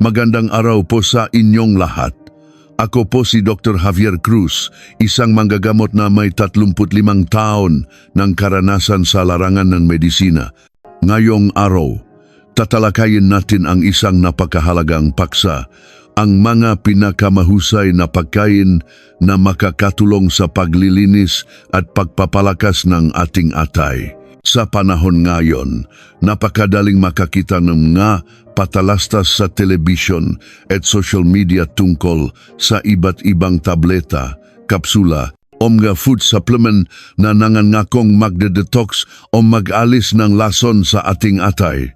Magandang araw po sa inyong lahat. Ako po si Dr. Javier Cruz, isang manggagamot na may 35 taon ng karanasan sa larangan ng medisina. Ngayong araw, tatalakayin natin ang isang napakahalagang paksa, ang mga pinakamahusay na pagkain na makakatulong sa paglilinis at pagpapalakas ng ating atay. Sa panahon ngayon, napakadaling makakita ng mga patalastas sa telebisyon at social media tungkol sa iba't ibang tableta, kapsula, o mga food supplement na nangangakong magde-detox o mag-alis ng lason sa ating atay.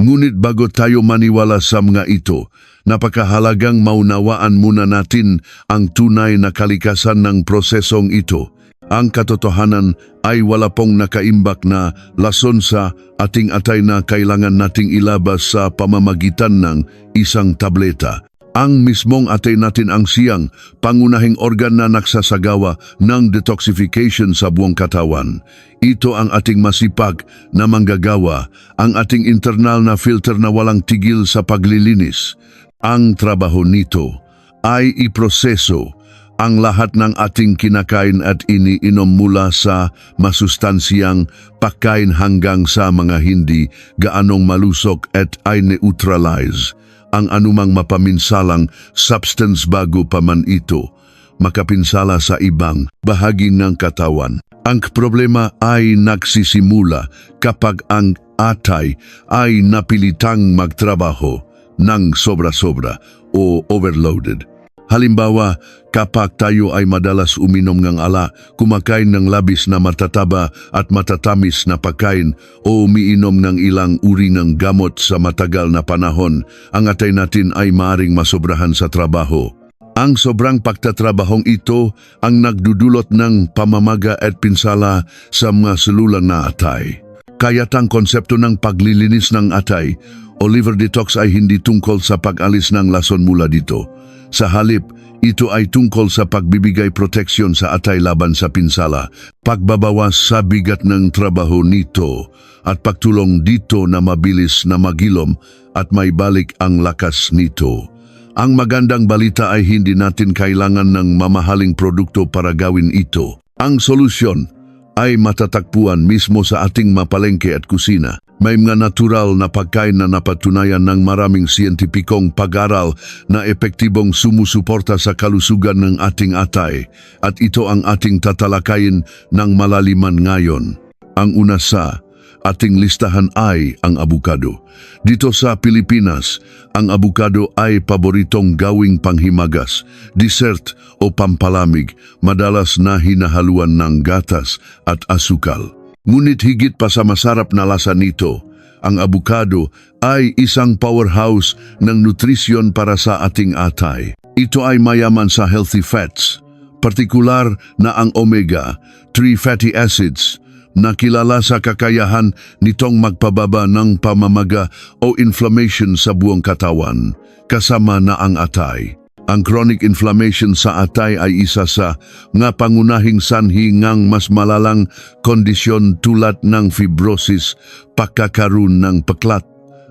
Ngunit bago tayo maniwala sa mga ito, napakahalagang maunawaan muna natin ang tunay na kalikasan ng prosesong ito. Ang katotohanan ay wala pong nakaimbak na lason sa ating atay na kailangan nating ilabas sa pamamagitan ng isang tableta. Ang mismong atay natin ang siyang pangunahing organ na nagsasagawa ng detoxification sa buong katawan. Ito ang ating masipag na manggagawa, ang ating internal na filter na walang tigil sa paglilinis. Ang trabaho nito ay iproseso ang lahat ng ating kinakain at iniinom mula sa masustansyang pagkain hanggang sa mga hindi gaanong malusok at ay neutralize ang anumang mapaminsalang substance bago pa man ito makapinsala sa ibang bahagi ng katawan. Ang problema ay nagsisimula kapag ang atay ay napilitang magtrabaho ng sobra-sobra o overloaded. Halimbawa, kapag tayo ay madalas uminom ng ala, kumakain ng labis na matataba at matatamis na pagkain o umiinom ng ilang uri ng gamot sa matagal na panahon, ang atay natin ay maaring masobrahan sa trabaho. Ang sobrang pagtatrabahong ito ang nagdudulot ng pamamaga at pinsala sa mga selula na atay. Kaya't ang konsepto ng paglilinis ng atay o liver detox ay hindi tungkol sa pag-alis ng lason mula dito. Sa halip, ito ay tungkol sa pagbibigay proteksyon sa atay laban sa pinsala, pagbabawas sa bigat ng trabaho nito, at pagtulong dito na mabilis na magilom at may balik ang lakas nito. Ang magandang balita ay hindi natin kailangan ng mamahaling produkto para gawin ito. Ang solusyon ay matatagpuan mismo sa ating mapalengke at kusina. May mga natural na pagkain na napatunayan ng maraming siyentipikong pag-aral na epektibong sumusuporta sa kalusugan ng ating atay at ito ang ating tatalakayin ng malaliman ngayon. Ang una sa ating listahan ay ang abukado. Dito sa Pilipinas, ang abukado ay paboritong gawing panghimagas, dessert o pampalamig, madalas na hinahaluan ng gatas at asukal. Ngunit higit pa sa masarap na lasa nito, ang abukado ay isang powerhouse ng nutrisyon para sa ating atay. Ito ay mayaman sa healthy fats, partikular na ang omega-3 fatty acids, na kilala sa kakayahan nitong magpababa ng pamamaga o inflammation sa buong katawan, kasama na ang atay. Ang chronic inflammation sa atay ay isa sa nga pangunahing sanhi ngang mas malalang kondisyon tulad ng fibrosis, pagkakaroon ng peklat,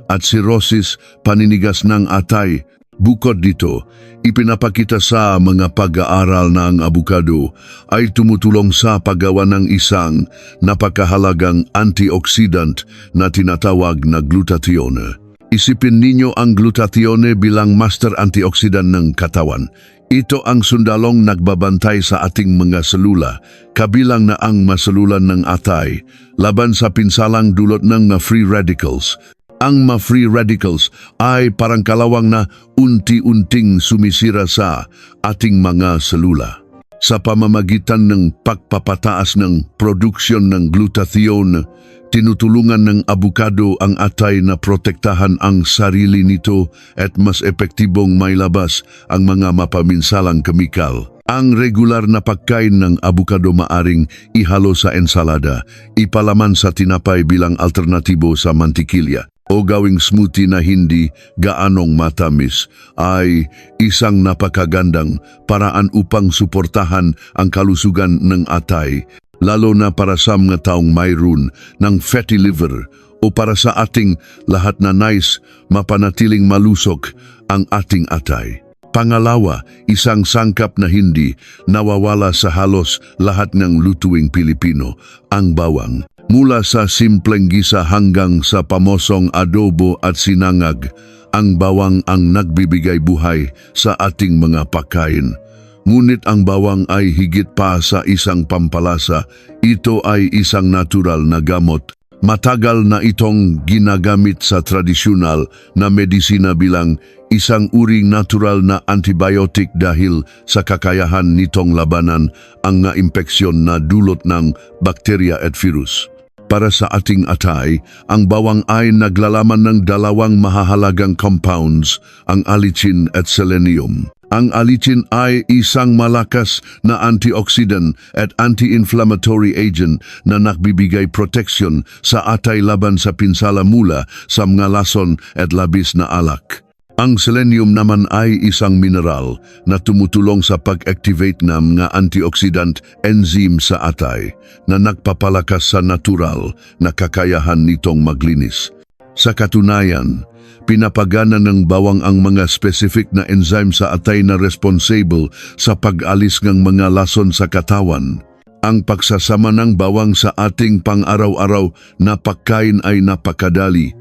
at cirrhosis, paninigas ng atay. Bukod dito, ipinapakita sa mga pag-aaral na abukado ay tumutulong sa paggawa ng isang napakahalagang antioxidant na tinatawag na glutathione. Isipin ninyo ang glutathione bilang master antioxidant ng katawan. Ito ang sundalong nagbabantay sa ating mga selula, kabilang na ang maselula ng atay, laban sa pinsalang dulot ng mga free radicals. Ang mga free radicals ay parang kalawang na unti-unting sumisira sa ating mga selula. Sa pamamagitan ng pagpapataas ng produksyon ng glutathione, tinutulungan ng abukado ang atay na protektahan ang sarili nito at mas epektibong mailabas ang mga mapaminsalang kemikal. Ang regular na pagkain ng abukado maaring ihalo sa ensalada, ipalaman sa tinapay bilang alternatibo sa mantikilya o gawing smoothie na hindi gaanong matamis ay isang napakagandang paraan upang suportahan ang kalusugan ng atay lalo na para sa mga taong mayroon ng fatty liver o para sa ating lahat na nais mapanatiling malusok ang ating atay. Pangalawa, isang sangkap na hindi nawawala sa halos lahat ng lutuing Pilipino, ang bawang. Mula sa simpleng gisa hanggang sa pamosong adobo at sinangag, ang bawang ang nagbibigay buhay sa ating mga pagkain. Ngunit ang bawang ay higit pa sa isang pampalasa. Ito ay isang natural na gamot. Matagal na itong ginagamit sa tradisyonal na medisina bilang isang uring natural na antibiotic dahil sa kakayahan nitong labanan ang nga impeksyon na dulot ng bakterya at virus. Para sa ating atay, ang bawang ay naglalaman ng dalawang mahahalagang compounds, ang allicin at selenium. Ang allicin ay isang malakas na antioxidant at anti-inflammatory agent na nagbibigay protection sa atay laban sa pinsala mula sa mga lason at labis na alak. Ang selenium naman ay isang mineral na tumutulong sa pag-activate ng mga antioxidant enzyme sa atay na nagpapalakas sa natural na kakayahan nitong maglinis. Sa katunayan, pinapagana ng bawang ang mga specific na enzyme sa atay na responsible sa pag-alis ng mga lason sa katawan. Ang pagsasama ng bawang sa ating pang-araw-araw na pagkain ay napakadali.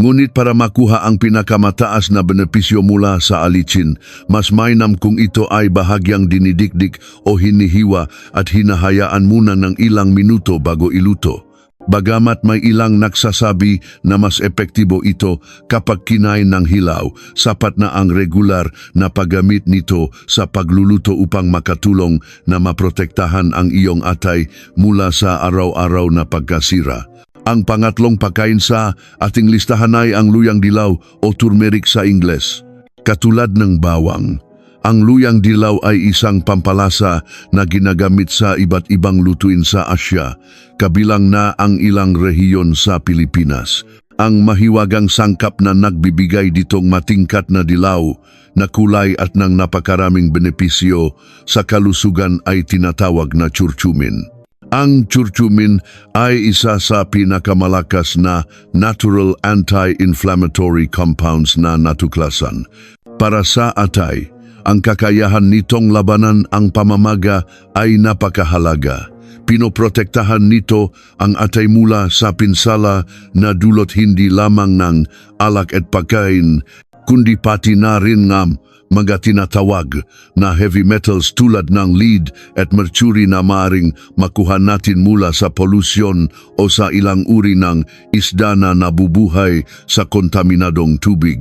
Ngunit para makuha ang pinakamataas na benepisyo mula sa alicin, mas mainam kung ito ay bahagyang dinidikdik o hinihiwa at hinahayaan muna ng ilang minuto bago iluto. Bagamat may ilang nagsasabi na mas epektibo ito kapag kinain ng hilaw, sapat na ang regular na paggamit nito sa pagluluto upang makatulong na maprotektahan ang iyong atay mula sa araw-araw na pagkasira. Ang pangatlong pagkain sa ating listahan ay ang luyang dilaw o turmeric sa Ingles. Katulad ng bawang, ang luyang dilaw ay isang pampalasa na ginagamit sa iba't ibang lutuin sa Asya, kabilang na ang ilang rehiyon sa Pilipinas. Ang mahiwagang sangkap na nagbibigay ditong matingkat na dilaw na kulay at ng napakaraming benepisyo sa kalusugan ay tinatawag na churchumin. Ang curcumin ay isa sa pinakamalakas na natural anti-inflammatory compounds na natuklasan. Para sa atay, ang kakayahan nitong labanan ang pamamaga ay napakahalaga. Pinoprotektahan nito ang atay mula sa pinsala na dulot hindi lamang ng alak at pagkain, kundi pati na rin ng mga tinatawag na heavy metals tulad ng lead at mercury na maaring makuha natin mula sa polusyon o sa ilang uri ng isda na nabubuhay sa kontaminadong tubig.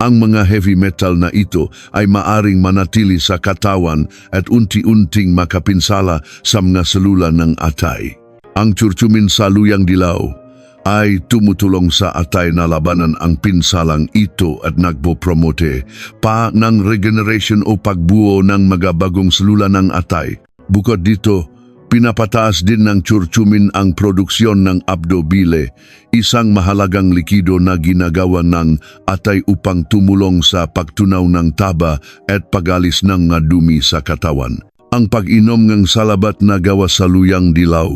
Ang mga heavy metal na ito ay maaring manatili sa katawan at unti-unting makapinsala sa mga selula ng atay. Ang curcumin sa luyang dilaw ay tumutulong sa atay na labanan ang pinsalang ito at nagpo-promote pa ng regeneration o pagbuo ng mga bagong selula ng atay. Bukod dito, pinapataas din ng curcumin ang produksyon ng abdobile, isang mahalagang likido na ginagawa ng atay upang tumulong sa pagtunaw ng taba at pagalis ng dumi sa katawan ang pag-inom ng salabat na gawa sa luyang dilaw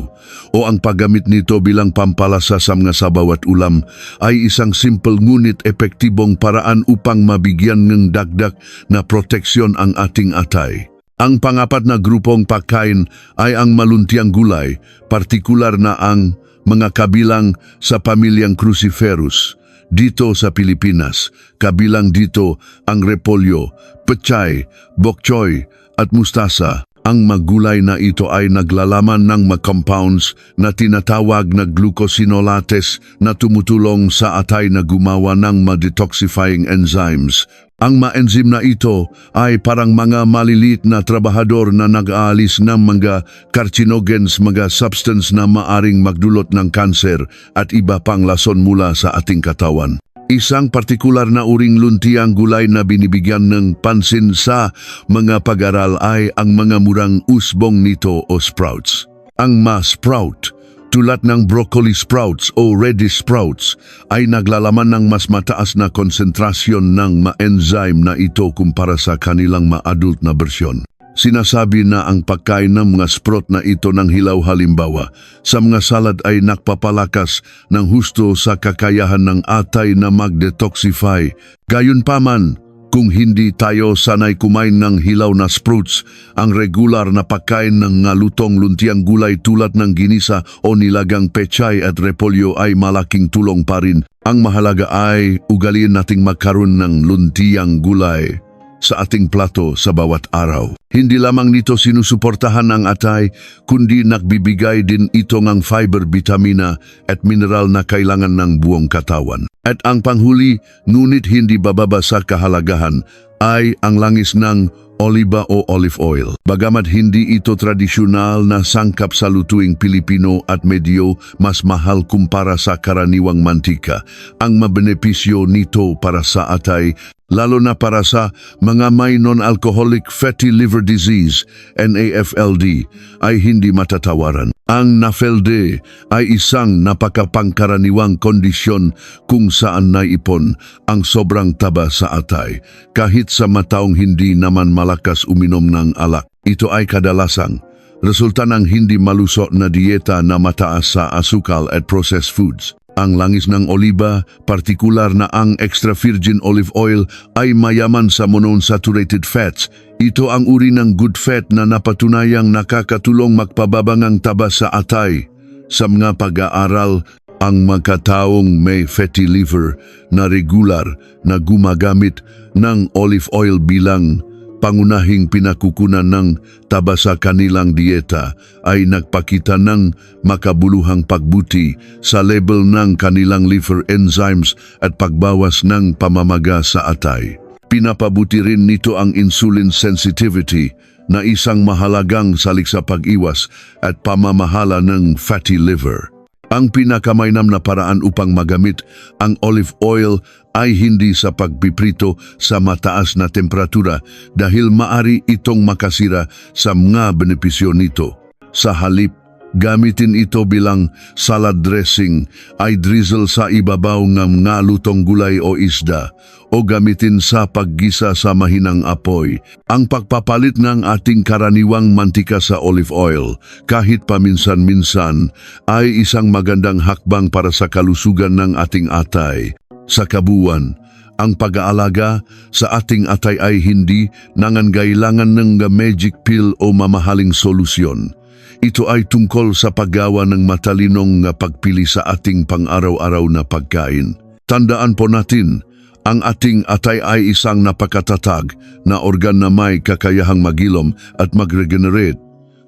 o ang paggamit nito bilang pampalasa sa mga sabaw at ulam ay isang simple ngunit epektibong paraan upang mabigyan ng dagdag na proteksyon ang ating atay. Ang pangapat na grupong pagkain ay ang maluntiang gulay, partikular na ang mga kabilang sa pamilyang cruciferous. Dito sa Pilipinas, kabilang dito ang repolyo, pechay, bok choy, at mustasa. Ang magulay na ito ay naglalaman ng compounds na tinatawag na glucosinolates na tumutulong sa atay na gumawa ng ma-detoxifying enzymes. Ang ma-enzyme na ito ay parang mga maliliit na trabahador na nag-aalis ng mga carcinogens, mga substance na maaring magdulot ng kanser at iba pang lason mula sa ating katawan. Isang partikular na uring luntiang gulay na binibigyan ng pansin sa mga pag-aral ay ang mga murang usbong nito o sprouts. Ang ma-sprout, tulad ng broccoli sprouts o radish sprouts, ay naglalaman ng mas mataas na konsentrasyon ng ma-enzyme na ito kumpara sa kanilang ma-adult na bersyon. Sinasabi na ang pagkain ng mga sprout na ito ng hilaw halimbawa sa mga salad ay nakpapalakas ng husto sa kakayahan ng atay na mag-detoxify. Gayunpaman, Kung hindi tayo sanay kumain ng hilaw na sprouts, ang regular na pagkain ng lutong luntiang gulay tulad ng ginisa o nilagang pechay at repolyo ay malaking tulong pa rin. Ang mahalaga ay ugaliin nating magkaroon ng luntiang gulay sa ating plato sa bawat araw. Hindi lamang nito sinusuportahan ang atay, kundi nagbibigay din ito ng fiber, vitamina at mineral na kailangan ng buong katawan. At ang panghuli, ngunit hindi bababa sa kahalagahan, ay ang langis ng oliba o olive oil. Bagamat hindi ito tradisyonal na sangkap sa lutuing Pilipino at medyo mas mahal kumpara sa karaniwang mantika, ang mabenepisyo nito para sa atay lalo na para sa mga may non-alcoholic fatty liver disease, NAFLD, ay hindi matatawaran. Ang NAFLD ay isang napakapangkaraniwang kondisyon kung saan naipon ang sobrang taba sa atay, kahit sa mataong hindi naman malakas uminom ng alak. Ito ay kadalasang resulta ng hindi malusot na dieta na mataas sa asukal at processed foods. Ang langis ng oliba, partikular na ang extra virgin olive oil, ay mayaman sa monounsaturated fats. Ito ang uri ng good fat na napatunayang nakakatulong magpababang ang taba sa atay. Sa mga pag-aaral, ang magkataong may fatty liver na regular na gumagamit ng olive oil bilang pangunahing pinakukunan ng taba sa kanilang dieta ay nagpakita ng makabuluhang pagbuti sa level ng kanilang liver enzymes at pagbawas ng pamamaga sa atay. Pinapabuti rin nito ang insulin sensitivity na isang mahalagang salik sa pag-iwas at pamamahala ng fatty liver. Ang pinakamainam na paraan upang magamit ang olive oil ay hindi sa pagpiprito sa mataas na temperatura dahil maari itong makasira sa mga benepisyo nito. Sa halip, gamitin ito bilang salad dressing ay drizzle sa ibabaw ng mga lutong gulay o isda o gamitin sa paggisa sa mahinang apoy. Ang pagpapalit ng ating karaniwang mantika sa olive oil kahit paminsan-minsan ay isang magandang hakbang para sa kalusugan ng ating atay. Sa kabuuan, ang pag-aalaga sa ating atay ay hindi nangangailangan ng magic pill o mamahaling solusyon. Ito ay tungkol sa paggawa ng matalinong pagpili sa ating pang-araw-araw na pagkain. Tandaan po natin, ang ating atay ay isang napakatatag na organ na may kakayahang magilom at mag-regenerate.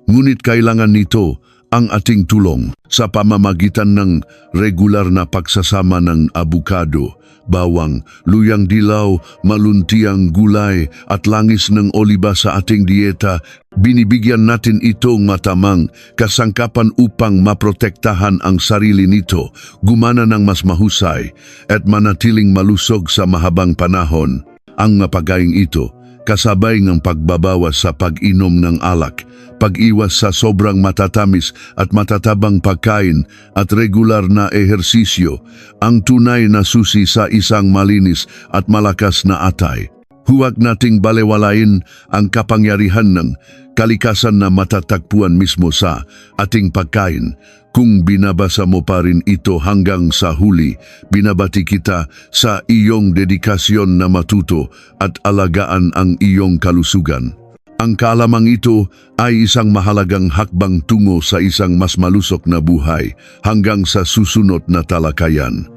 Ngunit kailangan nito ang ating tulong sa pamamagitan ng regular na pagsasama ng abukado, bawang, luyang dilaw, maluntiang gulay at langis ng oliba sa ating dieta. Binibigyan natin itong matamang kasangkapan upang maprotektahan ang sarili nito, gumana ng mas mahusay at manatiling malusog sa mahabang panahon. Ang mapagaing ito kasabay ng pagbabawas sa pag-inom ng alak, pag-iwas sa sobrang matatamis at matatabang pagkain at regular na ehersisyo, ang tunay na susi sa isang malinis at malakas na atay. Huwag nating balewalain ang kapangyarihan ng kalikasan na matatagpuan mismo sa ating pagkain. Kung binabasa mo pa rin ito hanggang sa huli, binabati kita sa iyong dedikasyon na matuto at alagaan ang iyong kalusugan. Ang kalamang ito ay isang mahalagang hakbang tungo sa isang mas malusok na buhay hanggang sa susunod na talakayan.